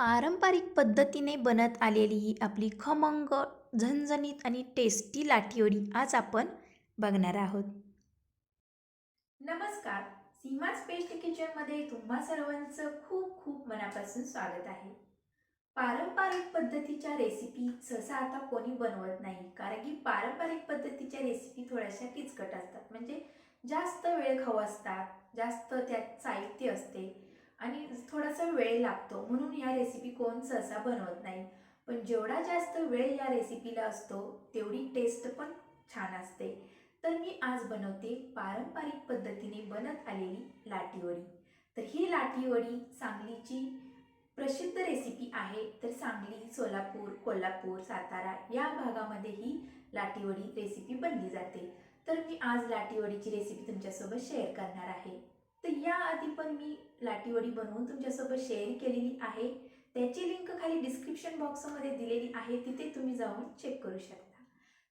पारंपरिक पद्धतीने बनत आलेली ही आपली खमंग झणझणीत आणि टेस्टी लाटीवडी आज आपण बघणार आहोत. नमस्कार सीमा पेस्ट किचनमध्ये तुम्हा सर्वांचं खूप खूप मनापासून स्वागत आहे. पारंपरिक पद्धतीच्या रेसिपी सहसा आता कोणी बनवत नाही कारण की पारंपरिक पद्धतीच्या रेसिपी थोड्याशा किचकट असतात. म्हणजे जास्त वेळ खाऊ असतात जास्त त्यात साहित्य असतं. वेळ लागतो. म्हणून या रेसिपी कोण सहसा बनवत नाही. पण जेवढा जास्त वेळ या रेसिपीला असतो तेवढी टेस्ट पण छान असते. तर मी आज बनवते पारंपरिक पद्धतीने बनत आलेली लाटीवडी. तर ही लाटीवडी सांगलीची प्रसिद्ध रेसिपी आहे. तर सांगली सोलापूर कोल्हापूर सातारा या भागामध्ये ही लाटीवडी रेसिपी बनली जाते. तर मी आज लाटीवडीची रेसिपी तुमच्यासोबत शेअर करणार आहे. याआधी पण मी लाटीवडी बनवून तुमच्यासोबत शेअर केलेली आहे. त्याची लिंक खाली डिस्क्रिप्शन बॉक्समध्ये दिलेली आहे. तिथे तुम्ही जाऊन चेक करू शकता.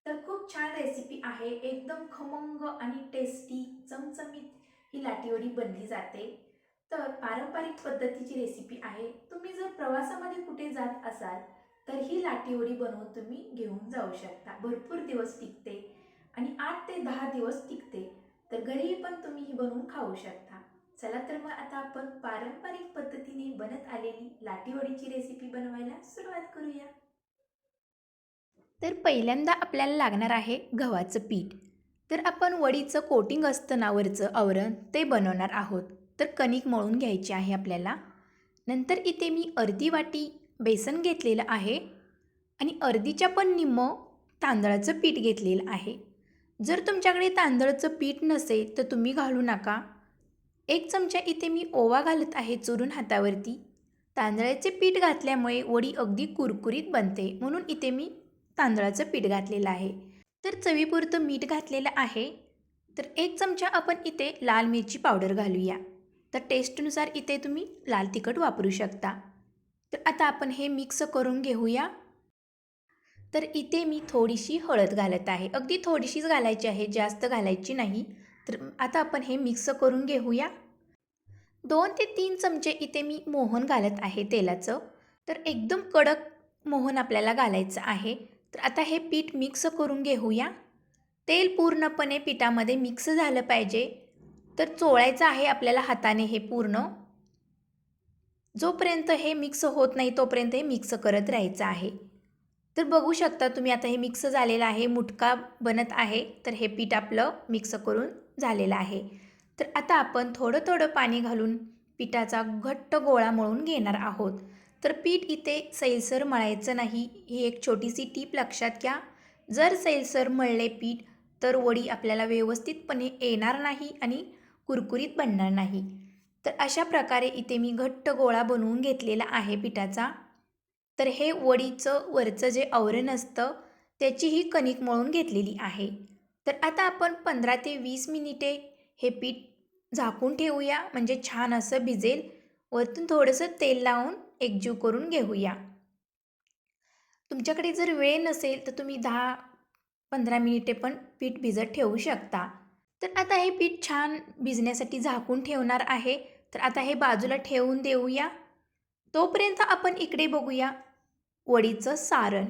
तर खूप छान रेसिपी आहे. एकदम खमंग आणि टेस्टी चमचमीत ही लाटीवडी बनली जाते. तर पारंपरिक पद्धतीची रेसिपी आहे. तुम्ही जर प्रवासामध्ये कुठे जात असाल तर ही लाटीवडी बनवून तुम्ही घेऊन जाऊ शकता. भरपूर दिवस टिकते आणि आठ ते दहा दिवस टिकते. तर घरीही पण तुम्ही ही बनवून खाऊ शकता. चला तर मग आता आपण पारंपरिक पद्धतीने बनत आलेली लाटीवडीची रेसिपी बनवायला सुरुवात करूया. तर पहिल्यांदा आपल्याला लागणार आहे गव्हाचं पीठ. तर आपण वडीचं कोटिंग असतं ना वरचं आवरण ते बनवणार आहोत. तर कणिक मळून घ्यायची आहे आपल्याला. नंतर इथे मी अर्धी वाटी बेसन घेतलेलं आहे आणि अर्धीच्या पण निम्म तांदळाचं पीठ घेतलेलं आहे. जर तुमच्याकडे तांदळाचं पीठ नसेल तर तुम्ही घालू नका. एक चमचा इथे मी ओवा घालत आहे चुरून हातावरती. तांदळाचे पीठ घातल्यामुळे वडी अगदी कुरकुरीत बनते म्हणून इथे मी तांदळाचं पीठ घातलेलं आहे. तर चवीपुरतं मीठ घातलेलं आहे. तर एक चमचा आपण इथे लाल मिरची पावडर घालूया. तर टेस्टनुसार इथे तुम्ही लाल तिखट वापरू शकता. तर आता आपण हे मिक्स करून घेऊया. तर इथे मी थोडीशी हळद घालत आहे. अगदी थोडीशीच घालायची आहे जास्त घालायची नाही. तर आता आपण हे मिक्स करून घेऊया. दोन ते तीन चमचे इथे मी मोहन घालत आहे तेलाचं. तर एकदम कडक मोहन आपल्याला घालायचं आहे. तर आता हे पीठ मिक्स करून घेऊया. तेल पूर्णपणे पिठामध्ये मिक्स झालं पाहिजे. तर चोळायचं आहे आपल्याला हाताने हे पूर्ण. जोपर्यंत हे मिक्स होत नाही तोपर्यंत हे मिक्स करत राहायचं आहे. तर बघू शकता तुम्ही आता हे मिक्स झालेलं आहे मुटका बनत आहे. तर हे पीठ आपलं मिक्स करून झालेलं आहे. तर आता आपण थोडं थोडं पाणी घालून पिठाचा घट्ट गोळा मळून घेणार आहोत. तर पीठ इथे सैलसर मळायचं नाही ही एक छोटीशी टीप लक्षात घ्या. जर सैलसर मळले पीठ तर वडी आपल्याला व्यवस्थितपणे येणार नाही आणि कुरकुरीत बनणार नाही. तर अशा प्रकारे इथे मी घट्ट गोळा बनवून घेतलेला आहे पिठाचा. तर हे वडीचं वरचं जे आवरण असतं त्याची ही कणिक मळून घेतलेली आहे. तर आता आपण पंधरा ते वीस मिनिटे हे पीठ झाकून ठेवूया. म्हणजे छान असं भिजेल. वरतून थोडंसं तेल लावून एकजीव करून घेऊया. तुमच्याकडे जर वेळ नसेल तर तुम्ही दहा पंधरा मिनिटे पण पीठ भिजत ठेवू शकता. तर आता हे पीठ छान भिजण्यासाठी झाकून ठेवणार आहे. तर आता हे बाजूला ठेवून देऊया. तोपर्यंत आपण इकडे बघूया वडीचं सारण.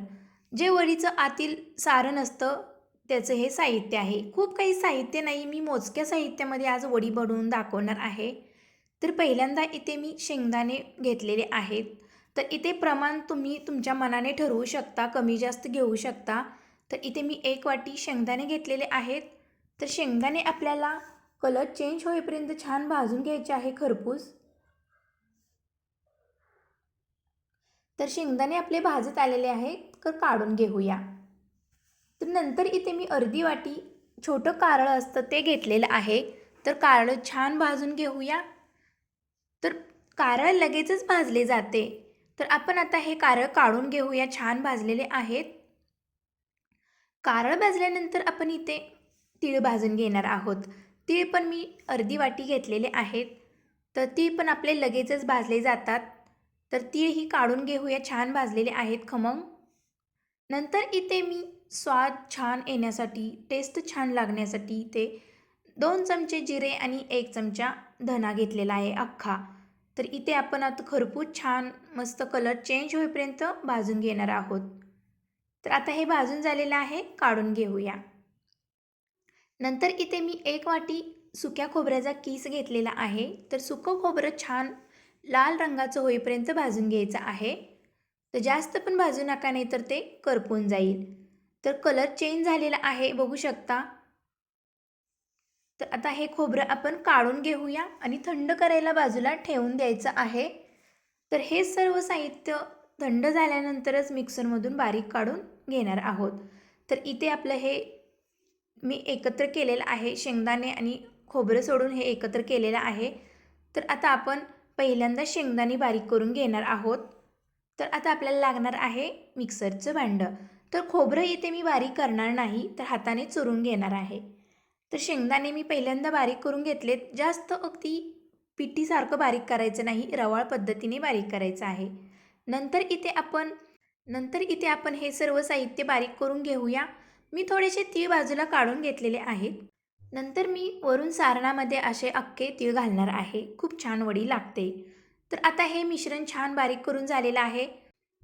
जे वडीचं आतील सारण असतं त्याचं हे साहित्य आहे. खूप काही साहित्य नाही मी मोजक्या साहित्यामध्ये आज वडी बनवून दाखवणार आहे. तर पहिल्यांदा इथे मी शेंगदाणे घेतलेले आहेत. तर इथे प्रमाण तुम्ही तुमच्या मनाने ठरवू शकता कमी जास्त घेऊ शकता. तर इथे मी एक वाटी शेंगदाणे घेतलेले आहेत. तर शेंगदाणे आपल्याला कलर चेंज होईपर्यंत छान भाजून घ्यायचे आहे खरपूस. तर शेंगदाणे आपले भाजत आलेले आहेत. तर काढून घेऊया. तर नंतर इथे मी अर्धी वाटी छोटं कारळं असतं ते घेतलेलं आहे. तर कारळं छान भाजून घेऊया. तर कारळ लगेचच भाजले जाते. तर आपण आता हे कारळ काढून घेऊया. छान भाजलेले आहेत. कारळ भाजल्यानंतर आपण इथे तीळ भाजून घेणार आहोत. तीळ पण मी अर्धी वाटी घेतलेले आहेत. तर तीळ पण आपले लगेचच भाजले जातात. तर तीळ ही काढून घेऊया. छान भाजलेले आहेत खमंग. नंतर इथे मी स्वाद छान येण्यासाठी टेस्ट छान लागण्यासाठी ते दोन चमचे जिरे आणि एक चमचा धना घेतलेला आहे अख्खा. तर इथे आपण आता खरपूस छान मस्त कलर चेंज होईपर्यंत भाजून घेणार आहोत. तर आता हे भाजून झालेलं आहे काढून घेऊया. नंतर इथे मी एक वाटी सुक्या खोबऱ्याचा किस घेतलेला आहे. तर सुकं खोबरं छान लाल रंगाचं होईपर्यंत भाजून घ्यायचं आहे. तर जास्त पण भाजू नका नाही तर ते करपून जाईल. तर कलर चेंज झालेला आहे बघू शकता. तर आता हे खोबरं आपण काढून घेऊया आणि थंड करायला बाजूला ठेवून द्यायचं आहे. तर हे सर्व साहित्य थंड झाल्यानंतरच मिक्सरमधून बारीक काढून घेणार आहोत. तर इथे आपलं हे मी एकत्र केलेलं आहे शेंगदाणे आणि खोबरं सोडून हे एकत्र केलेलं आहे. तर आता आपण पहिल्यांदा शेंगदाणे बारीक करून घेणार आहोत. तर आता आपल्याला लागणार आहे मिक्सरचं भांडं. तर खोबरं इथे मी बारीक करणार नाही तर हाताने चुरून घेणार आहे. तर शेंगदाणे मी पहिल्यांदा बारीक करून घेतलेत. जास्त अगदी पिठीसारखं बारीक करायचं नाही रवाळ पद्धतीने बारीक करायचं आहे. नंतर इथे आपण नंतर इथे आपण हे सर्व साहित्य बारीक करून घेऊया. मी थोडेसे तीळ बाजूला काढून घेतलेले आहेत. नंतर मी वरून सारणामध्ये असे अख्खे तीळ घालणार आहे. खूप छान वडी लागते. तर आता हे मिश्रण छान बारीक करून झालेलं आहे.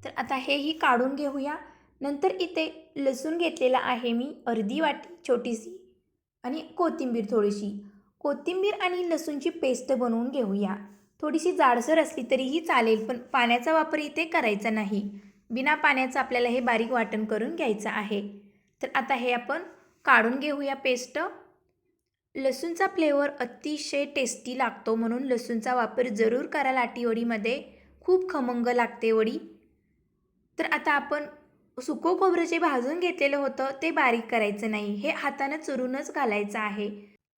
तर आता हेही काढून घेऊया. नंतर इथे लसूण घेतलेला आहे मी अर्धी वाटी छोटीशी आणि कोथिंबीर थोडीशी. कोथिंबीर आणि लसूणची पेस्ट बनवून घेऊया. थोडीशी जाडसर असली तरीही चालेल पण पाण्याचा वापर इथे करायचा नाही. बिना पाण्याचं आपल्याला हे बारीक वाटण करून घ्यायचं आहे. तर आता हे आपण काढून घेऊया पेस्ट. लसूणचा फ्लेवर अतिशय टेस्टी लागतो म्हणून लसूणचा वापर जरूर करा लाटी वडीमध्ये. खूप खमंग लागते वडी. तर आता आपण सुको खोबरं जे भाजून घेतलेलं होतं ते बारीक करायचं नाही. हे हातानं चुरूनच घालायचं आहे.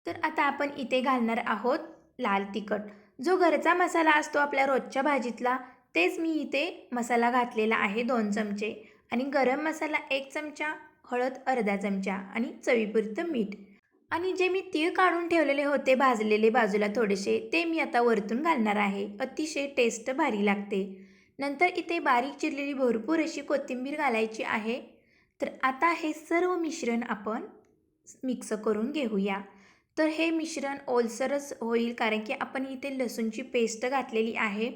तर आता आपण इथे घालणार आहोत लाल तिखट. जो घरचा मसाला असतो आपल्या रोजच्या भाजीतला तेच मी इथे मसाला घातलेला आहे दोन चमचे. आणि गरम मसाला एक चमचा हळद अर्धा चमचा आणि चवीपुरतं मीठ. आणि जे मी तीळ काढून ठेवलेले होते भाजलेले बाजूला थोडेसे ते मी आता वरतून घालणार आहे. अतिशय टेस्ट भारी लागते. नंतर इथे बारीक चिरलेली भरपूर अशी कोथिंबीर घालायची आहे. तर आता हे सर्व मिश्रण आपण मिक्स करून घेऊया. तर हे मिश्रण ओलसरच होईल कारण की आपण इथे लसूणची पेस्ट घातलेली आहे.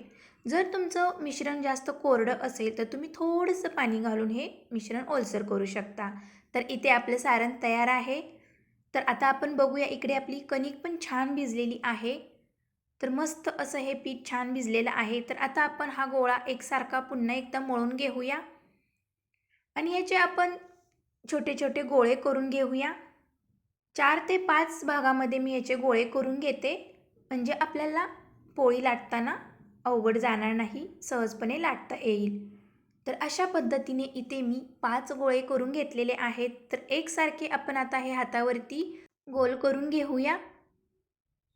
जर तुमचं मिश्रण जास्त कोरडं असेल तर तुम्ही थोडंसं पाणी घालून हे मिश्रण ओलसर करू शकता. तर इथे आपलं सारण तयार आहे. तर आता आपण बघूया इकडे आपली कणिक पण छान भिजलेली आहे. तर मस्त असं हे पीठ छान भिजलेलं आहे. तर आता आपण हा गोळा एकसारखा पुन्हा एकदा मळून घेऊया. आणि ह्याचे आपण छोटे छोटे गोळे करून घेऊया. चार ते पाच भागामध्ये मी याचे गोळे करून घेते. म्हणजे आपल्याला पोळी लाटताना अवघड जाणार नाही सहजपणे लाटता येईल. तर अशा पद्धतीने इथे मी पाच गोळे करून घेतलेले आहेत. तर एकसारखे आपण आता हे हातावरती गोल करून घेऊया.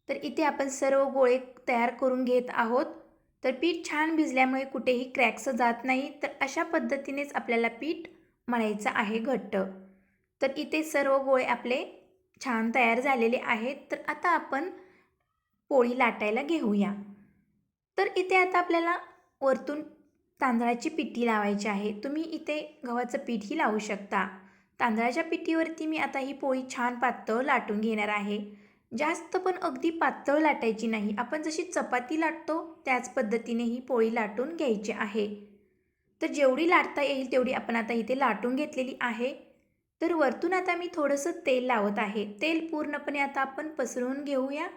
तर इथे आपण सर्व गोळे तयार करून घेत आहोत. तर पीठ छान भिजल्यामुळे कुठेही क्रॅक्स जात नाही. तर अशा पद्धतीनेच आपल्याला पीठ मळायचं आहे घट्ट. तर इथे सर्व गोळे आपले छान तयार झालेले आहेत. तर आता आपण पोळी लाटायला घेऊया. तर इथे आता आपल्याला वरतून तांदळाची पिठी लावायची आहे. तुम्ही इथे गव्हाचं पीठही लावू शकता. तांदळाच्या पिठीवरती मी आता ही पोळी छान पातळ लाटून घेणार आहे. जास्त पण अगदी पातळ लाटायची नाही. आपण जशी चपाती लाटतो त्याच पद्धतीने ही पोळी लाटून घ्यायची आहे. तर जेवढी लाटता येईल तेवढी आपण आता इथे लाटून घेतलेली आहे. तर वरतून आता मी थोडंसं तेल लावत आहे. तेल पूर्णपणे आता आपण पसरवून घेऊया.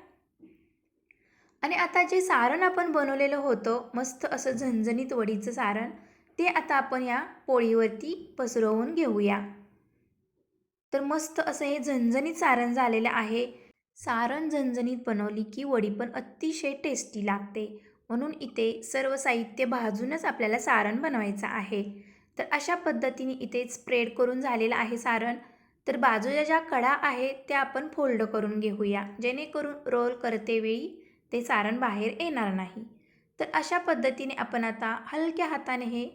आणि आता जे सारण आपण बनवलेलं होतं मस्त असं झणझणीत वडीचं सारण ते आता आपण या पोळीवरती पसरवून घेऊया. तर मस्त असं हे झणझणीत सारण झालेलं आहे. सारण झणझणीत बनवली की वडी पण अतिशय टेस्टी लागते. म्हणून इथे सर्व साहित्य भाजूनच आपल्याला सारण बनवायचं आहे. तर अशा पद्धतीने इथे स्प्रेड करून झालेलं आहे सारण. तर बाजूच्या ज्या कडा आहेत त्या आपण फोल्ड करून घेऊया. जेणेकरून रोल करतेवेळी ते सारण बाहेर येणार नाही. तर अशा पद्धतीने आपण आता हलक्या हाताने हे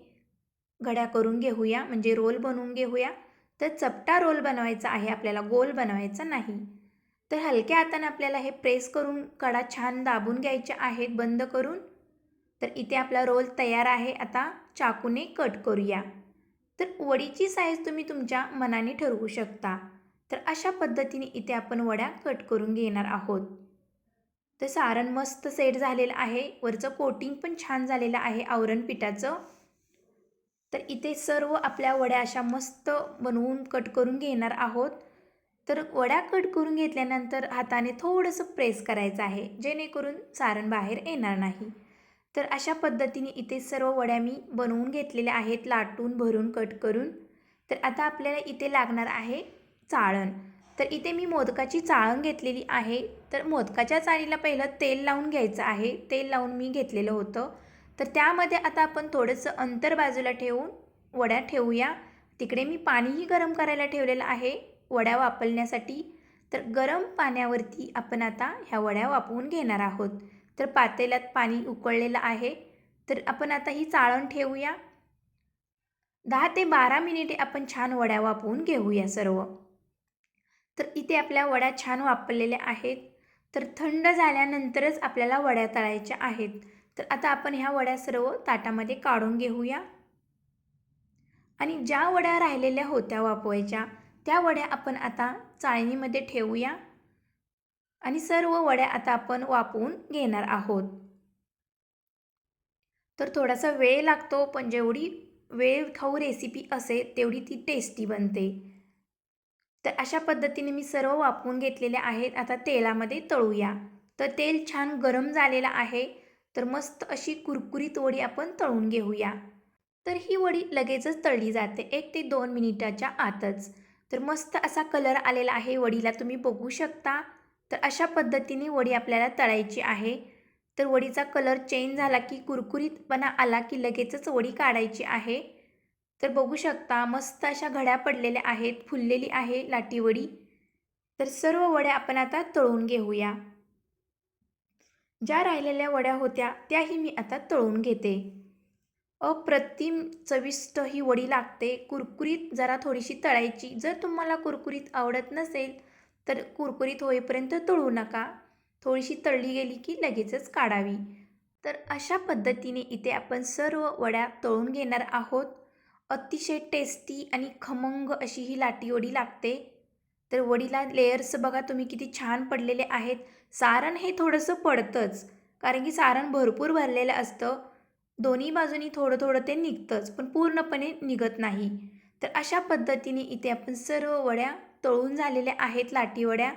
घड्या करून घेऊया. म्हणजे रोल बनवून घेऊया. तर चपटा रोल बनवायचा आहे. आपल्याला गोल बनवायचा नाही. तर हलक्या हाताने आपल्याला हे प्रेस करून कडा छान दाबून घ्यायच्या आहेत बंद करून. तर इथे आपला रोल तयार आहे. आता चाकूने कट करूया. तर वडीची साईज तुम्ही तुमच्या मनाने ठरवू शकता. तर अशा पद्धतीने इथे आपण वड्या कट करून घेणार आहोत. तर सारण मस्त सेट झालेलं आहे. वरचं कोटिंग पण छान झालेलं आहे आवरण पिठाचं तर इथे सर्व आपल्या वड्या अशा मस्त बनवून कट करून घेणार आहोत. तर वड्या कट करून घेतल्यानंतर हाताने थोडंसं प्रेस करायचं आहे जेणेकरून सारण बाहेर येणार नाही. तर अशा पद्धतीने इथे सर्व वड्या मी बनवून घेतलेल्या आहेत लाटून भरून कट करून. तर आता आपल्याला इथे लागणार आहे चाळण. तर इथे मी मोदकाची चाळण घेतलेली आहे. तर मोदकाच्या चाळीला पहिलं तेल लावून घ्यायचं आहे. तेल लावून मी घेतलेलं होतं. तर त्यामध्ये आता आपण थोडंसं अंतर बाजूला ठेवून वड्या ठेवूया. तिकडे मी पाणीही गरम करायला ठेवलेलं आहे. वड्या वापरण्यासाठी तर गरम पाण्यावरती आपण आता ह्या वड्या वापरून घेणार आहोत. तर पातेल्यात पाणी उकळलेलं आहे तर आपण आता ही चाळण ठेवूया. दहा ते बारा मिनिटे आपण छान वड्या वापरून घेऊया सर्व. तर इथे आपल्या वड्या छान वापरलेल्या आहेत तर थंड झाल्यानंतरच आपल्याला वड्या तळायच्या आहेत. तर आता आपण ह्या वड्या सर्व ताटामध्ये काढून घेऊया. आणि ज्या वड्या राहिलेल्या होत्या वापवायच्या त्या वड्या आपण आता चाळणीमध्ये ठेवूया. आणि सर्व वड्या आता आपण वापरून घेणार आहोत. तर थोडासा वेळ लागतो पण जेवढी वेळ खाऊ रेसिपी असेल तेवढी ती टेस्टी बनते. तर अशा पद्धतीने मी सर्व वापरून घेतलेले आहेत. आता तेलामध्ये तळूया. तर तेल छान गरम झालेलं आहे. तर मस्त अशी कुरकुरीत वडी आपण तळून घेऊया. तर ही वडी लगेचच तळली जाते. एक ते दोन मिनिटाच्या आतच. तर मस्त असा कलर आलेला आहे. वडीला तुम्ही बघू शकता. तर अशा पद्धतीने वडी आपल्याला तळायची आहे. तर वडीचा कलर चेंज झाला की कुरकुरीतपणा आला की लगेचच वडी काढायची आहे. तर बघू शकता मस्त अशा घड्या पडलेल्या आहेत फुललेली आहे लाटीवडी तर सर्व वड्या आपण आता तळून घेऊया. ज्या राहिलेल्या वड्या होत्या त्याही मी आता तळून घेते. अप्रतिम चविष्ट ही वडी लागते. कुरकुरीत जरा थोडीशी तळायची. जर तुम्हाला कुरकुरीत आवडत नसेल तर कुरकुरीत होईपर्यंत तळू नका. थोडीशी तळली गेली की लगेचच काढावी. तर अशा पद्धतीने इथे आपण सर्व वड्या तळून घेणार आहोत. अतिशय टेस्टी आणि खमंग अशी ही लाटी वडी लागते. तर वडीला लेयर्स बघा तुम्ही किती छान पडलेले आहेत. सारण हे थोडंसं पडतंच कारण की सारण भरपूर भरलेलं असतं. दोन्ही बाजूनी थोडं थोडं ते निघतंच पण पूर्णपणे निघत नाही. तर अशा पद्धतीने इथे आपण सर्व वड्या तळून झालेल्या आहेत लाटीवड्या.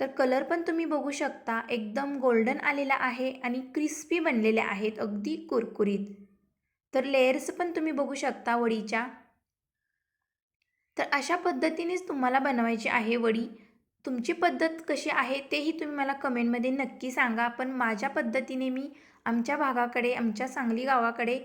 तर कलर पण तुम्ही बघू शकता एकदम गोल्डन आलेला आहे आणि क्रिस्पी बनलेल्या आहेत अगदी कुरकुरीत. तर लेयर्स पण तुम्ही बघू शकता वडीच्या. तर अशा पद्धतीनेच तुम्हाला बनवायची आहे वडी. तुमची पद्धत कशी आहे तेही तुम्ही मला कमेंटमध्ये नक्की सांगा. पण माझ्या पद्धतीने मी आमच्या भागाकडे आमच्या सांगली गावाकडे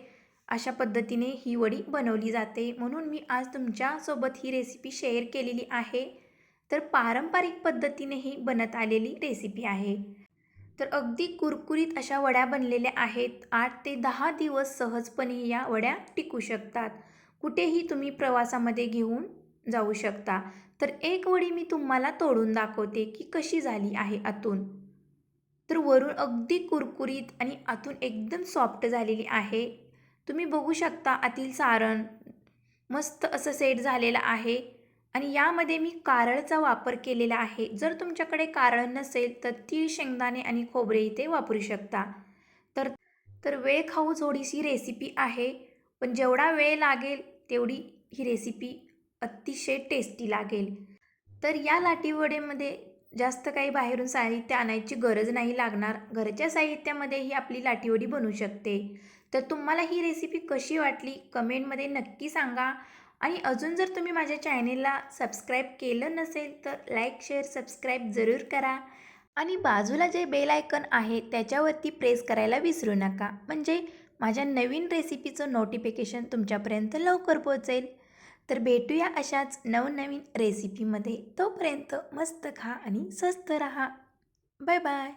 अशा पद्धतीने ही वडी बनवली जाते. म्हणून मी आज तुमच्यासोबत ही रेसिपी शेअर केलेली आहे. तर पारंपरिक पद्धतीने ही बनत आलेली रेसिपी आहे. तर अगदी कुरकुरीत अशा वड्या बनलेल्या आहेत. आठ ते दहा दिवस सहजपणे या वड्या टिकू शकतात. कुठेही तुम्ही प्रवासामध्ये घेऊन जाऊ शकता. तर एक वडी मी तुम्हाला तोडून दाखवते की कशी झाली आहे आतून. तर वरून अगदी कुरकुरीत आणि आतून एकदम सॉफ्ट झालेली आहे. तुम्ही बघू शकता आतील सारण मस्त असं सेट झालेलं आहे. आणि यामध्ये मी कारळचा वापर केलेला आहे. जर तुमच्याकडे कारळ नसेल तर तीळ शेंगदाणे आणि खोबरे इथे वापरू शकता. तर तर वेळ खाऊ थोडीशी रेसिपी आहे. पण जेवढा वेळ लागेल तेवढी ही रेसिपी अतिशय टेस्टी लागेल. तर या लाटीवडेमध्ये जास्त काही बाहेरून साहित्य आणायची गरज नाही लागणार. घरच्या साहित्यामध्ये ही आपली लाटीवडी बनू शकते. तर तुम्हाला ही रेसिपी कशी वाटली? कमेंटमध्ये नक्की सांगा. आणि अजून जर तुम्ही माझ्या चॅनेलला सबस्क्राईब केलं नसेल तर लाईक शेअर सबस्क्राईब जरूर करा. आणि बाजूला जे बेल आयकन आहे त्याच्यावरती प्रेस करायला विसरू नका. म्हणजे माझ्या नवीन रेसिपीचं नोटिफिकेशन तुमच्यापर्यंत लवकर पोहोचेल. तर भेटूया अशाच नवनवीन रेसिपीमध्ये तोपर्यंत मस्त खा आणि स्वस्त रहा. Bye bye